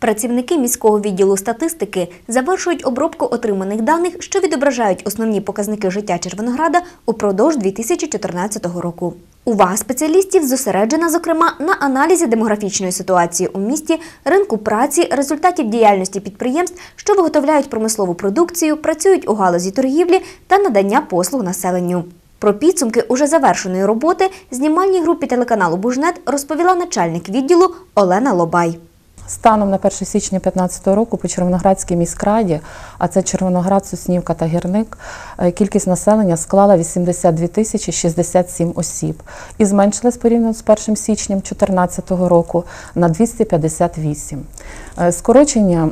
Працівники міського відділу статистики завершують обробку отриманих даних, що відображають основні показники життя Червонограда упродовж 2014 року. Увага спеціалістів зосереджена, зокрема, на аналізі демографічної ситуації у місті, ринку праці, результатів діяльності підприємств, що виготовляють промислову продукцію, працюють у галузі торгівлі та надання послуг населенню. Про підсумки уже завершеної роботи знімальній групі телеканалу Бужнет розповіла начальник відділу Олена Лобай. Станом на 1 січня 2015 року по Червоноградській міськраді, а це Червоноград, Суснівка та Гірник, е, кількість населення склала 82 тисячі 67 осіб і зменшилась порівняно з 1 січням 2014 року на 258. Е, Скорочення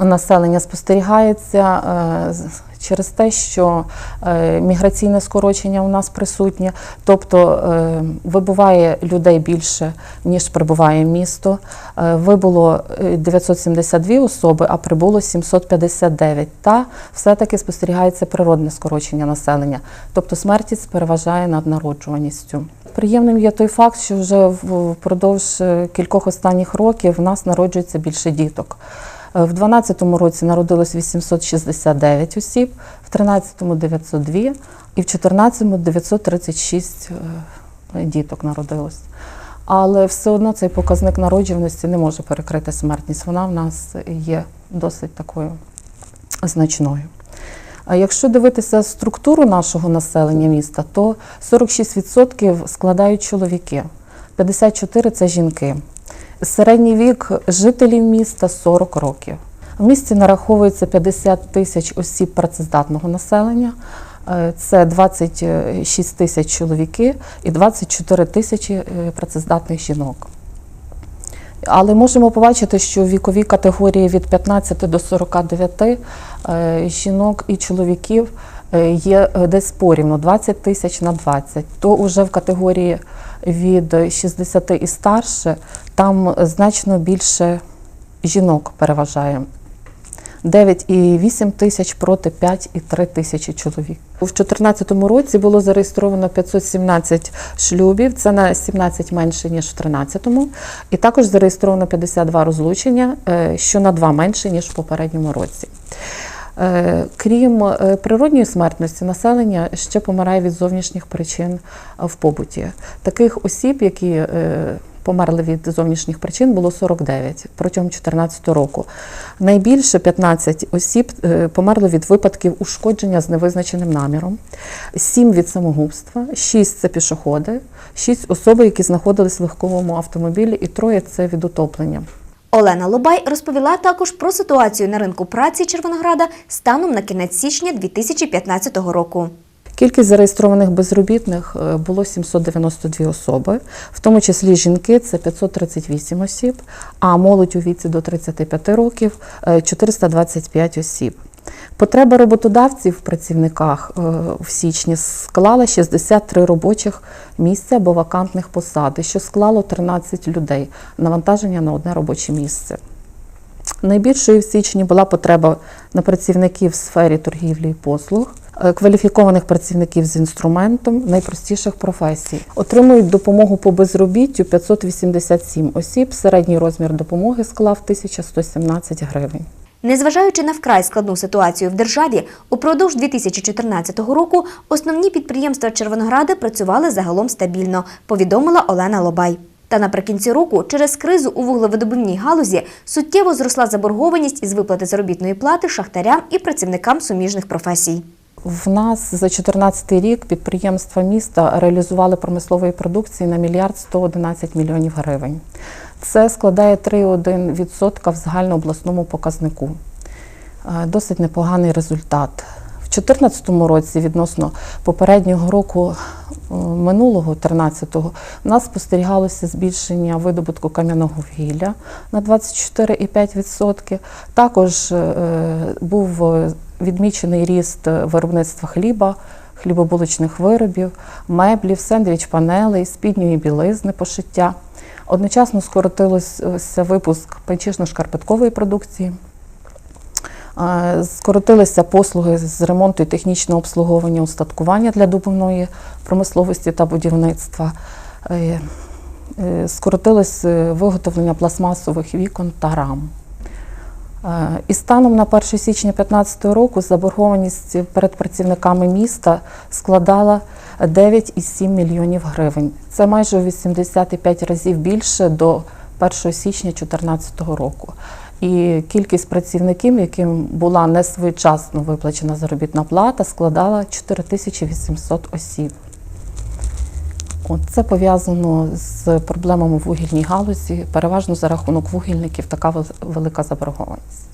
населення спостерігається е, через те, що е, міграційне скорочення у нас присутнє, тобто е, вибуває людей більше, ніж прибуває місто. Вибуло е, 972 особи, а прибуло 759. Та все-таки спостерігається природне скорочення населення, тобто смертність переважає над народжуваністю. Приємним є той факт, що вже впродовж кількох останніх років в нас народжується більше діток. Е, В 2012 році народилось 869 осіб, в 2013 – 902 і в 2014 – 936 е, діток народилось. Але все одно цей показник народжуваності не може перекрити смертність. Вона в нас є досить такою значною. А якщо дивитися структуру нашого населення міста, то 46% складають чоловіки, 54% це жінки. Середній вік жителів міста 40 років. В місті нараховується 50 тисяч осіб працездатного населення. Е, Це 26 тисяч чоловіки і 24 тисячі е, працездатних жінок. Але можемо побачити, що в віковій категорії від 15 до 49 е, жінок і чоловіків є десь порівну 20 тисяч на 20. То вже в категорії від 60 і старше там значно більше жінок переважає. 9,8 тисяч проти 5,3 тисячі чоловік. У 2014 році було зареєстровано 517 шлюбів, це на 17 менше, ніж в 2013. І також зареєстровано 52 розлучення, е, що на 2 менше, ніж в попередньому році. Е, Крім е, природньої смертності, населення ще помирає від зовнішніх причин е, в побуті. Таких осіб, які померли від зовнішніх причин, було 49 протягом 2014 року. Найбільше 15 осіб померли від випадків ушкодження з невизначеним наміром, 7 від самогубства, 6 це пішоходи, 6 особи, які знаходились в легковому автомобілі, і троє це від утоплення. Олена Лобай розповіла також про ситуацію на ринку праці Червонограда станом на кінець січня 2015 року. Кількість зареєстрованих безробітних е, було 792 особи, в тому числі жінки це 538 осіб, а молодь у віці до 35 років е, 425 осіб. Потреба роботодавців в працівниках е, в січні склала 63 робочих місця або вакантних посади, що склало 13 людей навантаження на одне робоче місце. Найбільшою в січні була потреба на працівників в сфері торгівлі і послуг, е, кваліфікованих працівників з інструментом найпростіших професій. Отримують допомогу по безробіттю 587 осіб. Середній розмір допомоги склав 1117 гривень. Незважаючи на вкрай складну ситуацію в державі, упродовж 2014 року основні підприємства Червонограда працювали загалом стабільно, повідомила Олена Лобай. Та наприкінці року через кризу у вуглевидобувній галузі суттєво зросла заборгованість із виплати заробітної плати шахтарям і працівникам суміжних професій. В нас за 2014 рік підприємства міста реалізували промислової продукції на мільярд 111 мільйонів гривень. Це складає 3,1% в загальнообласному показнику. Е, Досить непоганий результат. В 2014 році відносно попереднього року минулого 13-го у нас спостерігалося збільшення видобутку кам'яного вугілля на 24,5%. Також е, був е, відмічений ріст виробництва хліба, хлібобулочних виробів, меблів, сендвіч-панелей, спідньої білизни, пошиття. Одночасно скоротився випуск панчішно-шкарпеткової продукції. Скоротилися послуги з ремонту і технічного обслуговування устаткування для добувної промисловості та будівництва. Е, е, Скоротилось е, виготовлення пластмасових вікон та рам. І станом на 1 січня 2015 року заборгованість перед працівниками міста складала 9,7 мільйонів гривень. Це майже у 85 разів більше до 1 січня 2014 року. І кількість працівників, яким була несвоєчасно виплачена заробітна плата, складала 4800 осіб. От це пов'язано з проблемами в вугільній галузі. Переважно за рахунок вугільників така велика заборгованість.